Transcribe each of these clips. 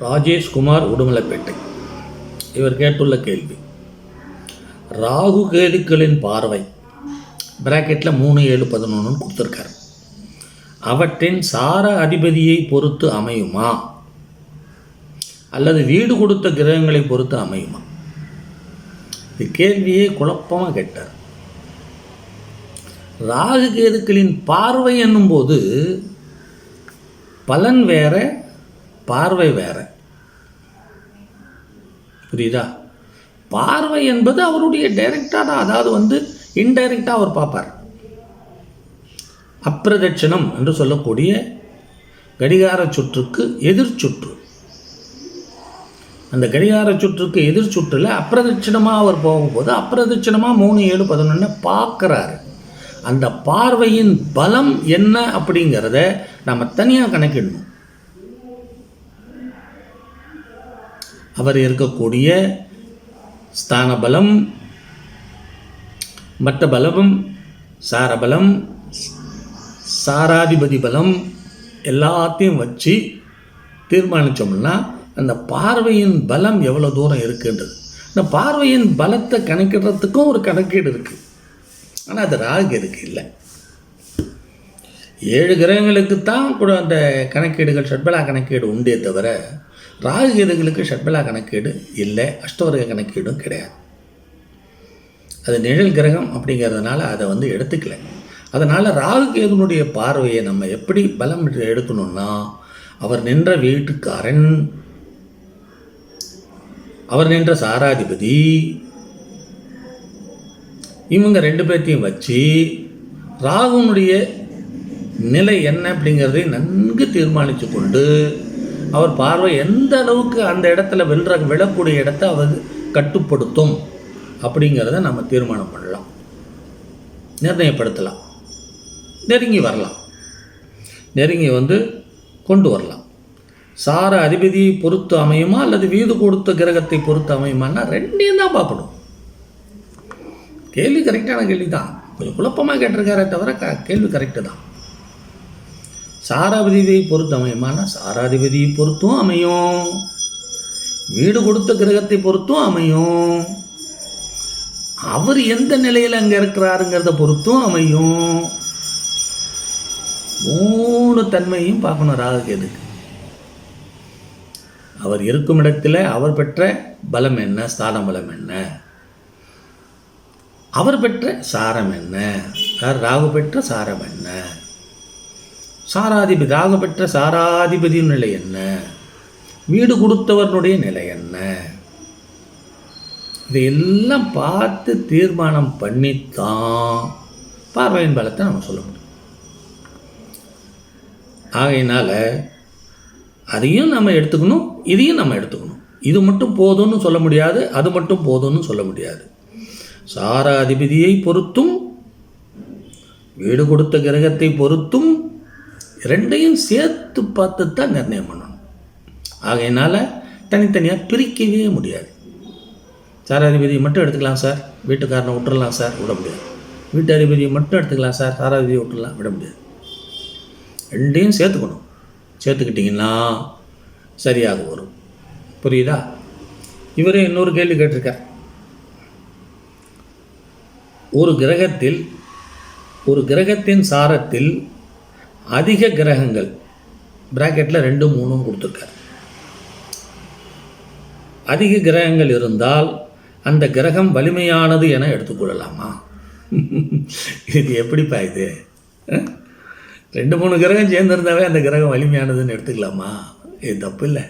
ராஜேஷ் குமார் உடுமலைப்பேட்டை. இவர் கேட்டுள்ள கேள்வி. ராகு கேதுக்களின் பார்வை பிராக்கெட்டில் மூணு ஏழு பதினொன்றுன்னு கொடுத்துருக்காரு. அவற்றின் சார அதிபதியை பொறுத்து அமையுமா? அல்லது வீடு கொடுத்த கிரகங்களை பொறுத்து அமையுமா? இது கேள்வியே குழப்பமாக கேட்டார். ராகு கேதுக்களின் பார்வை என்னும்போது பலன் வேற பார்வை வேற. புரியுதா? பார்வை என்பது அவருடைய டைரக்டாக அதாவது வந்து இன்டைரக்டாக அவர் பார்ப்பார். அப்பிரதட்சணம் என்று சொல்லக்கூடிய கடிகார சுற்றுக்கு எதிர் சுற்று. அந்த கடிகார சுற்றுக்கு எதிர் சுற்றில் அப்பிரதட்சிணமாக அவர் போகும்போது அப்பிரதட்சிணமாக மூணு ஏழு பதினொன்று பார்க்குறாரு. அந்த பார்வையின் பலம் என்ன அப்படிங்கிறத நம்ம தனியாக கணக்கிடணும். அவர் இருக்கக்கூடிய ஸ்தான பலம் மற்ற பலமும் சாரபலம் சாராதிபதி பலம் எல்லாத்தையும் வச்சு தீர்மானித்தோம்னா அந்த பார்வையின் பலம் எவ்வளோ தூரம் இருக்குன்றது. இந்த பார்வையின் பலத்தை கணக்கிடுறதுக்கும் ஒரு கணக்கீடு இருக்குது ஆனால் அது ராகு இருக்கு இல்லை. ஏழு கிரகங்களுக்கு தான் கூட அந்த கணக்கீடுகள் ஷட்பலா கணக்கீடு உண்டே தவிர ராகுகேதுகளுக்கு ஷட்பலா கணக்கீடு இல்லை அஷ்டவர்க கணக்கீடும் கிடையாது. அது நிழல் கிரகம் அப்படிங்கிறதுனால அதை வந்து எடுத்துக்கல. அதனால் ராகுகேதுனுடைய பார்வையை நம்ம எப்படி பலம் எடுக்கணும்னா அவர் நின்ற வீட்டுக்காரன் அவர் நின்ற சாராதிபதி இவங்க ரெண்டு பேர்த்தையும் வச்சு ராகுனுடைய நிலை என்ன அப்படிங்கிறதை நன்கு தீர்மானித்து கொண்டு அவர் பார்வை எந்த அளவுக்கு அந்த இடத்துல வென்ற விழக்கூடிய இடத்த அவர் கட்டுப்படுத்தும் அப்படிங்கிறத நம்ம தீர்மானம் பண்ணலாம். நிர்ணயப்படுத்தலாம். நெருங்கி வரலாம். நெருங்கி வந்து கொண்டு வரலாம். சார அதிபதியை பொறுத்து அமையுமா அல்லது வீடு கொடுத்த கிரகத்தை பொறுத்து அமையுமான்னா ரெண்டையும் தான் பார்க்கணும் கேள்வி கரெக்டான கேள்வி தான் கொஞ்சம் குழப்பமாக கேட்டிருக்காரே தவிர க கேள்வி கரெக்டு தான். சாராதிபதியை பொறுத்து அமையுமானா சாராதிபதியை பொறுத்தும் அமையும். வீடு கொடுத்த கிரகத்தை பொறுத்தும் அமையும். அவர் எந்த நிலையில் அங்கே இருக்கிறாருங்கிறத பொறுத்தும் அமையும். மூணு தன்மையும் பார்க்கணும் ராகுகேதுக்கு. அவர் இருக்கும் இடத்துல அவர் பெற்ற பலம் என்ன? ஸ்தான பலம் என்ன? அவர் பெற்ற சாரம் என்ன? ராகு பெற்ற சாரம் என்ன? சாராதிபதி ஆகப்பெற்ற சாராதிபதியின் நிலை என்ன? வீடு கொடுத்தவர்களுடைய நிலை என்ன? இதையெல்லாம் பார்த்து தீர்மானம் பண்ணித்தான் பார்வையின் பலத்தை நம்ம சொல்ல முடியும். ஆகையினால் அதையும் நம்ம எடுத்துக்கணும் இதையும் நம்ம எடுத்துக்கணும். இது மட்டும் போதும்னு சொல்ல முடியாது அது மட்டும் போதும்னு சொல்ல முடியாது. சாராதிபதியை பொறுத்தும் வீடு கொடுத்த கிரகத்தை பொறுத்தும் ரெண்டையும் சேர்த்து பார்த்து தான் நிர்ணயம் பண்ணணும். ஆகையினால் தனித்தனியாக பிரிக்கவே முடியாது. சாராதிபதியை மட்டும் எடுத்துக்கலாம் சார். வீட்டுக்காரனை விட்டுறலாம் சார் விட முடியாது. வீட்டு அதிபதியை மட்டும் எடுத்துக்கலாம் சார் சாராதிபதியை விட்டுறலாம் விட முடியாது. ரெண்டையும் சேர்த்துக்கணும். சேர்த்துக்கிட்டிங்கன்னா சரியாக வரும். புரியுதா? இவரே இன்னொரு கேள்வி கேட்டிருக்கார். ஒரு கிரகத்தில் ஒரு கிரகத்தின் சாரத்தில் அதிக கிரகங்கள். பிராக்கெட்டில் ரெண்டு மூணும் கொடுத்துருக்கார். அதிக கிரகங்கள் இருந்தால் அந்த கிரகம் வலிமையானது என எடுத்துக்கொள்ளலாமா? இது எப்படிப்பா இது? ரெண்டு மூணு கிரகம் சேர்ந்துருந்தாவே அந்த கிரகம் வலிமையானதுன்னு எடுத்துக்கலாமா? இது தப்பு இல்லை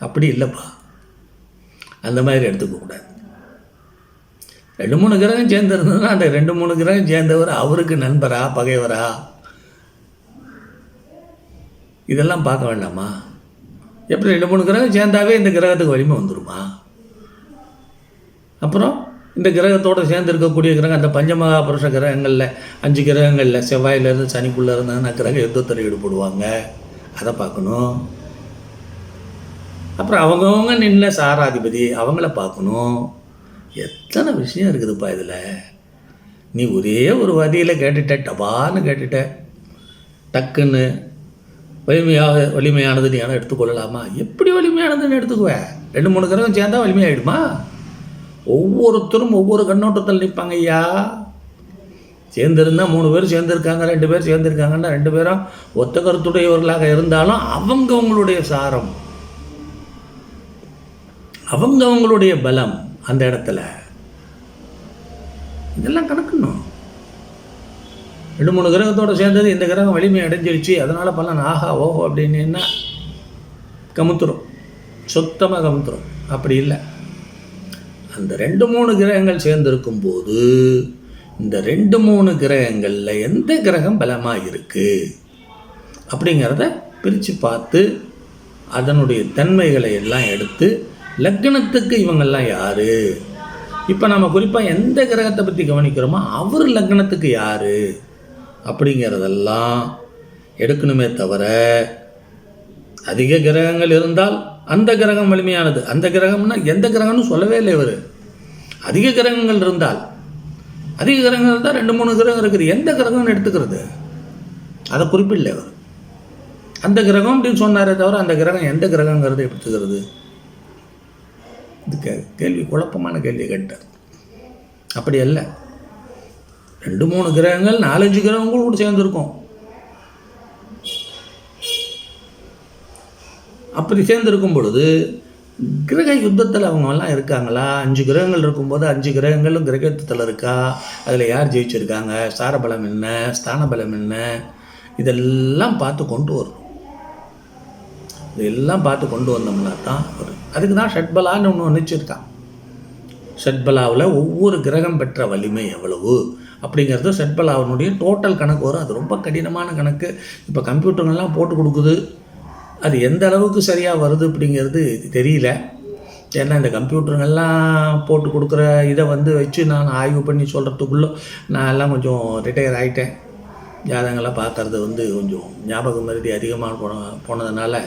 அப்படி இல்லைப்பா. அந்த மாதிரி எடுத்துக்கக்கூடாது. ரெண்டு மூணு கிரகம் சேர்ந்துருந்ததுன்னா அந்த ரெண்டு மூணு கிரகம் சேர்ந்தவர் அவருக்கு நண்பரா பகைவரா? இதெல்லாம் பார்க்க வேண்டாமா? எப்படி ரெண்டு மூணு கிரகம் சேர்ந்தாவே இந்த கிரகத்துக்கு வலிமை வந்துடுமா அப்புறம் இந்த கிரகத்தோடு சேர்ந்து இருக்கக்கூடிய கிரகம் அந்த பஞ்சமகா புருஷ கிரகங்களில் அஞ்சு கிரகங்களில் செவ்வாயிலேருந்து சனிக்குள்ளே இருந்தாங்கன்னா கிரக யுத்தத்தில் ஈடுபடுவாங்க. அதை பார்க்கணும். அப்புறம் அவங்கவுங்க நின்ன சாராதிபதி அவங்கள பார்க்கணும். எத்தனை விஷயம் இருக்குதுப்பா இதில்? நீ ஒரே ஒரு வரியில் கேட்டுட்ட டபான்னு கேட்டுட்ட. டக்குன்னு வலிமையாக வலிமையானது நீ ஆனால் எடுத்துக்கொள்ளலாமா? எப்படி வலிமையானதுன்னு எடுத்துக்குவேன் ரெண்டு மூணு கிரகம் சேர்ந்தா வலிமையாயிடுமா? ஒவ்வொருத்தரும் ஒவ்வொரு கண்ணோட்டத்தில் நிற்பாங்க ஐயா. சேர்ந்திருந்தா மூணு பேர் சேர்ந்துருக்காங்க ரெண்டு பேர் சேர்ந்துருக்காங்கன்னா ரெண்டு பேரும் ஒத்த கருத்துடையவர்களாக இருந்தாலும் அவங்கவுங்களுடைய சாரம். அவங்க அவங்களுடைய பலம். அந்த இடத்துல. இதெல்லாம் கணக்கணும். ரெண்டு மூணு கிரகத்தோட சேர்ந்தது இந்த கிரகம் வலிமை அடைஞ்சிருச்சு. அதனால் பலன் ஆஹா ஓஹோ அப்படின்னு என்ன? கமுத்துரும். சுத்தமாக கமுத்துரும். அப்படி இல்லை. அந்த ரெண்டு மூணு கிரகங்கள் சேர்ந்திருக்கும் போது இந்த ரெண்டு மூணு கிரகங்களில் எந்த கிரகம் பலமாக இருக்குது அப்படிங்கிறத பிரித்து பார்த்து அதனுடைய தன்மைகளை எல்லாம் எடுத்து லக்னத்துக்கு இவங்கெல்லாம் யார்? இப்போ நம்ம குறிப்பாக எந்த கிரகத்தை பற்றி கவனிக்கிறோமோ அவர் லக்னத்துக்கு யார்? அப்படிங்கிறதெல்லாம் எடுக்கணுமே தவிர அதிக கிரகங்கள் இருந்தால் அந்த கிரகம் வலிமையானது. அந்த கிரகம்னா எந்த கிரகம்னு சொல்லவே இல்லை இவர். அதிக கிரகங்கள் இருந்தால் அதிக கிரகங்கள் இருந்தால் ரெண்டு மூணு கிரகம் இருக்குது. எந்த கிரகம்னு எடுத்துக்கிறது? அதை குறிப்பிடல அவர் அந்த கிரகம் அப்படின்னு சொன்னாரே தவிர அந்த கிரகம் எந்த கிரகங்கிறத எடுத்துக்கிறது? கே கேள்வி குழப்பமான கேள்வி கேட்டார். அப்படி அல்ல ரெண்டு மூணு கிரகங்கள் நாலஞ்சு கிரகங்கள் கூட சேர்ந்துருக்கும். அப்படி சேர்ந்திருக்கும் பொழுது கிரக யுத்தத்தில் அவங்கெல்லாம் இருக்காங்களா? அஞ்சு கிரகங்கள் இருக்கும்போது அஞ்சு கிரகங்களும் கிரக யுத்தத்தில் இருக்கா? அதில் யார் ஜெயிச்சிருக்காங்க? சாரபலம் என்ன? ஸ்தானபலம் என்ன? இதெல்லாம் பார்த்து கொண்டு வரணும். இதெல்லாம் பார்த்து கொண்டு வந்தோம்னா தான் வரும் அதுக்கு தான் ஷட்பலான்னு ஒன்று வச்சுருக்கான் ஷட்பலாவில் ஒவ்வொரு கிரகம் பெற்ற வலிமை எவ்வளவு? அப்படிங்கிறது ஷட்பலாவினுடைய டோட்டல் கணக்கு வரும். அது ரொம்ப கடினமான கணக்கு. இப்போ கம்ப்யூட்டருங்கெல்லாம் போட்டு கொடுக்குது. அது எந்த அளவுக்கு சரியாக வருது அப்படிங்கிறது தெரியல. ஏன்னா இந்த கம்ப்யூட்டருங்கெல்லாம் போட்டு கொடுக்குற இதை வந்து வச்சு நான் ஆய்வு பண்ணி சொல்கிறதுக்குள்ளே நான் எல்லாம் கொஞ்சம் ரிட்டையர் ஆகிட்டேன் ஜாதகங்கள்லாம் பார்க்குறது வந்து கொஞ்சம் ஞாபகம் மறுபடி அதிகமாக போன போனதுனால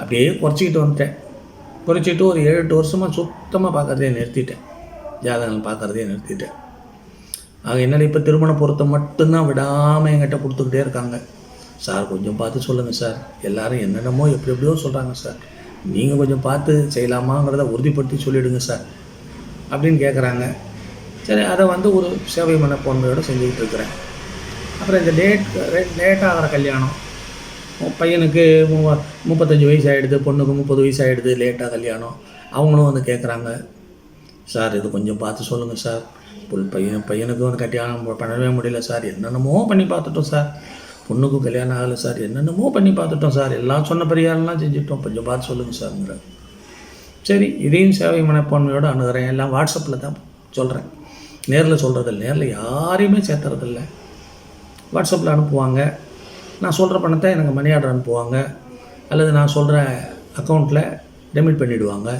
அப்படியே குறைச்சிக்கிட்டு வந்துட்டேன். குறைச்சிட்டு ஒரு ஏழு எட்டு வருஷமாக சுத்தமாக பார்க்குறதே நிறுத்திட்டேன். ஜாதகங்கள் பார்க்குறதே நிறுத்திட்டேன். ஆக என்னால் இப்போ திருமண பொருத்தம் மட்டும்தான் விடாமல் என்கிட்ட கொடுத்துக்கிட்டே இருக்காங்க. சார் கொஞ்சம் பார்த்து சொல்லுங்கள் சார். எல்லோரும் என்னென்னமோ எப்படி எப்படியோ சொல்கிறாங்க சார். நீங்கள் கொஞ்சம் பார்த்து செய்யலாமாங்கிறத உறுதிப்படுத்தி சொல்லிவிடுங்க சார் அப்படின்னு கேட்குறாங்க சரி அதை வந்து ஒரு சேவை மனப்பான்மையோடு செஞ்சுக்கிட்டு இருக்கிறேன். அப்புறம் இந்த லேட் லேட் ஆகிற கல்யாணம் பையனுக்கு முப்பத்தஞ்சு வயசு ஆகிடுது பொண்ணுக்கு முப்பது வயசு ஆகிடுது லேட்டாக கல்யாணம். அவங்களும் வந்து கேட்குறாங்க சார் இது கொஞ்சம் பார்த்து சொல்லுங்கள் சார். புல் பையன் பையனுக்கு வந்து கல்யாணம் பண்ணவே முடியல சார். என்னென்னமோ பண்ணி பார்த்துட்டோம் சார். பொண்ணுக்கும் கல்யாணம் ஆகலை சார். என்னென்னமோ பண்ணி பார்த்துட்டோம் சார். எல்லாம் சொன்ன பரிகாரம்லாம் செஞ்சுட்டோம். கொஞ்சம் பார்த்து சொல்லுங்கள் சார்ங்கிற. சரி இதையும் சேவை மனப்பான்மையோடு அணுகிறேன். எல்லாம் வாட்ஸ்அப்பில் தான் சொல்கிறேன் நேரில் சொல்கிறதில்ல நேரில் யாரையுமே சேர்த்துறதில்ல. வாட்ஸ்அப்பில் அனுப்புவாங்க. நான் சொல்கிற பணத்தை எனக்கு மணி ஆர்டர் அனுப்புவாங்க. அல்லது நான் சொல்கிற அக்கௌண்ட்டில் டெபிட் பண்ணிவிடுவாங்க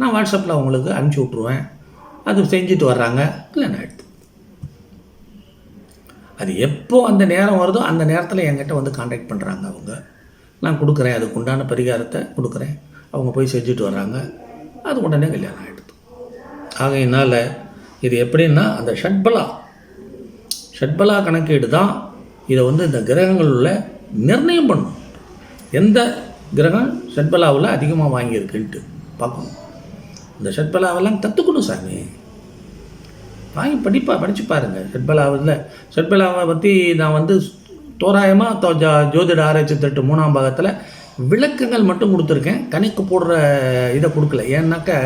நான் வாட்ஸ்அப்பில் அவங்களுக்கு அனுப்பிச்சி விட்ருவேன் அது செஞ்சுட்டு வர்றாங்க. கல்யாணம் ஆகிடுது அது எப்போ அந்த நேரம் வருதோ அந்த நேரத்தில் என்கிட்ட வந்து காண்டாக்ட் பண்ணுறாங்க அவங்க. நான் கொடுக்குறேன். அதுக்கு உண்டான பரிகாரத்தை கொடுக்குறேன். அவங்க போய் செஞ்சுட்டு வர்றாங்க. அது உடனே கல்யாணம் ஆகிடுது ஆகையினால் இது எப்படின்னா அந்த ஷட்பலா. ஷட்பலா கணக்கீடு தான் இதை வந்து இந்த கிரகங்கள் உள்ள நிர்ணயம் பண்ணும். எந்த கிரகம்? ஷட்பலாவில் அதிகமாக வாங்கியிருக்குன்ட்டு பார்க்கணும். இந்த ஷட்பலாவெல்லாம் கற்றுக்கணும் சாமி. வாங்கி படிப்பா படித்து பாருங்கள் ஷட்பலாவில் ஷட்பலாவை பற்றி நான் வந்து தோராயமாக ஜோதிட ஆராய்ச்சி தட்டு மூணாம் பாகத்தில் விளக்கங்கள் மட்டும் கொடுத்துருக்கேன். கணிக்கு போடுற இதை கொடுக்கல. ஏன்னாக்கா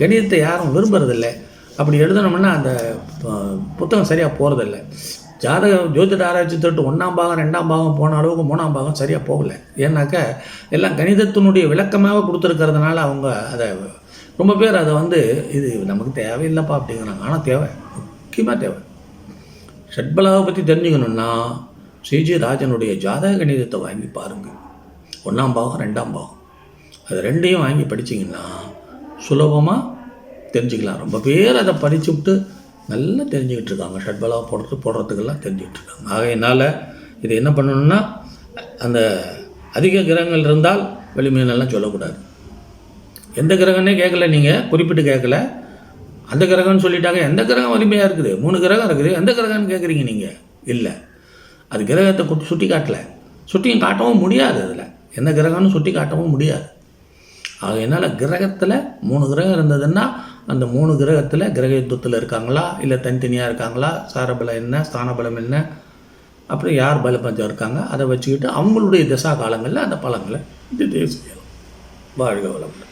கணிதத்தை யாரும் விரும்புறதில்லை. அப்படி எழுதணும்னா அந்த புத்தகம் சரியாக போகிறதில்ல ஜாதக ஜோதிட ஆராய்ச்சி தட்டு ஒன்றாம் பாகம் ரெண்டாம் பாகம் போன அளவுக்கு மூணாம் பாகம் சரியாக போகல. ஏன்னாக்கா எல்லாம் கணிதத்தினுடைய விளக்கமாக கொடுத்துருக்கறதுனால அவங்க அதை ரொம்ப பேர் அதை வந்து இது நமக்கு தேவையில்லைப்பா அப்படிங்கிறாங்க. ஆனால் தேவை. முக்கியமாக தேவை. ஷட்பலாவை பற்றி தெரிஞ்சுக்கணுன்னா ஸ்ரீஜி ராஜனுடைய ஜாதக கணிதத்தை வாங்கி பாருங்கள் ஒன்றாம் பாகம் ரெண்டாம் பாகம். அது ரெண்டையும் வாங்கி படிச்சிங்கன்னா சுலபமாக தெரிஞ்சுக்கலாம். ரொம்ப பேர் அதை படிச்சுவிட்டு நல்லா தெரிஞ்சுக்கிட்டு இருக்காங்க ஷட்பலா போடுறது போடுறதுக்கெல்லாம் தெரிஞ்சுக்கிட்டு இருக்காங்க ஆகையினால் இது என்ன பண்ணணும்னா அந்த அதிக கிரகங்கள் இருந்தால் வலிமையினெல்லாம் சொல்லக்கூடாது. எந்த கிரகம்னே கேட்கல நீங்கள் குறிப்பிட்டு கேட்கல. அந்த கிரகம்னு சொல்லிட்டாங்க. எந்த கிரகம் வலிமையாக இருக்குது? மூணு கிரகம் இருக்குது. எந்த கிரகம்னு கேட்குறீங்க நீங்கள் இல்லை. அது கிரகத்தை குட்டி சுட்டி காட்டல. சுட்டியும் காட்டவும் முடியாது அதில். எந்த கிரகம்னு சுட்டி காட்டவும் முடியாது. ஆக என்னால் கிரகத்தில் மூணு கிரகம் இருந்ததுன்னா அந்த மூணு கிரகத்தில் கிரக யுத்தத்தில் இருக்காங்களா? இல்லை தனித்தனியாக இருக்காங்களா? சாரபலம் என்ன? ஸ்தானபலம் என்ன? அப்புறம் யார் பலபஞ்சம் இருக்காங்க? அதை வச்சுக்கிட்டு அவங்களுடைய திசா காலங்களில் அந்த பலங்களை இது செய்யலாம் வாழ்க வளமுடன்.